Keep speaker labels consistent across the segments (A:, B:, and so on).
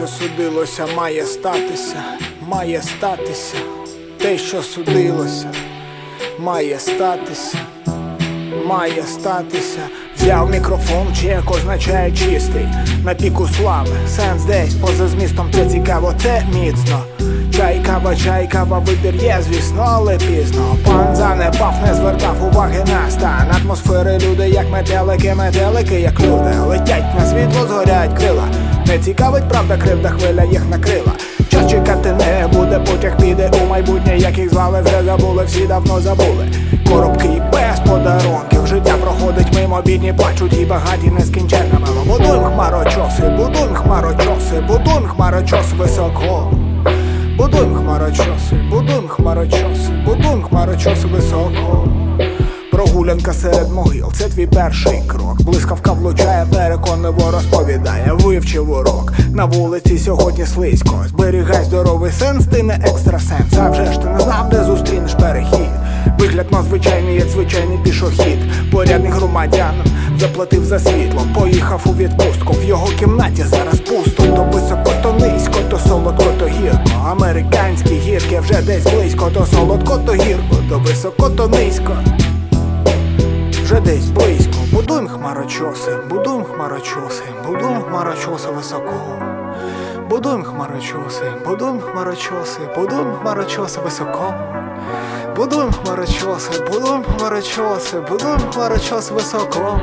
A: що судилося, має статися, має статися, те, що судилося, має статися, має статися. Взяв мікрофон, чек означає чистий, на піку слави, сенс десь поза змістом, це цікаво, це міцно. Чай, кава, чай, кава, вибір є, звісно, але пізно. Пан занепав, не звертав уваги на стан атмосфери. Люди, як метелики, метелики, як люди, летять на світло, згоряють крила. Не цікавить, правда, кривда хвиля їх накрила. Час чекати не буде, потяг піде у майбутнє, як їх звали, вже забули, всі давно забули. Коробки і без подарунків, життя проходить мимо, бідні плачуть і багаті нескінченне мило. Будуєм хмарочоси, будуєм хмарочоси, будуєм хмарочос високо. Будуєм хмарочоси, будуєм хмарочоси, будуєм хмарочоси високо. Прогулянка серед могил, це твій перший крок. Блискавка влучає, переконливо розповідає, вивчив урок. На вулиці сьогодні слизько. Зберігай здоровий сенс, ти не екстрасенс. А вже ж ти не знав, де зустрінеш перехід. Вигляд надзвичайний, як звичайний пішохід. Порядний громадян заплатив за світло, поїхав у відпустку. В його кімнаті зараз пусто. То високо, то низько, то солодко, то гірко. Американські гірки вже десь близько, то солодко, то гірко, то високо, то низько вже десь близько. Будуєм хмарочоси, будуєм хмарочоси, будуєм хмарочоси високо. Будуєм хмарочоси, будуєм хмарочоси, будуєм хмарочоси високо. Будуєм хмарочоси, будуєм хмарочоси, будуєм хмарочоси високо.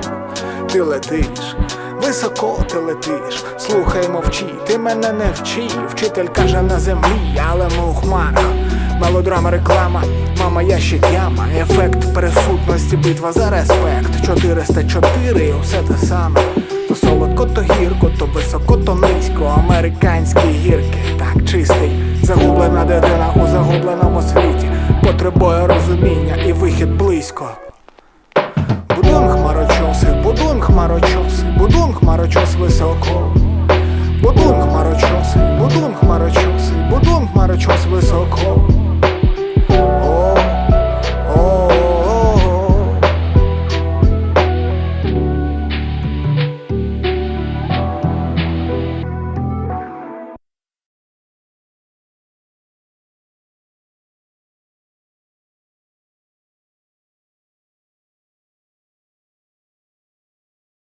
A: Ти летиш, високо ти летиш, слухай, мовчи, ти мене не вчи. Вчитель каже на землі, але ми у хмарах. Мелодрама, реклама, мама, я ще яма, ефект присутності, битва за респект. 404 і усе те саме. То солодко, то гірко, то високо, то низько. Американські гірки, так чистий. Загублена дитина у загубленому світі. Потребує розуміння і вихід близько. Будуєм хмарочоси, будуєм хмарочоси, будуєм хмарочос високо.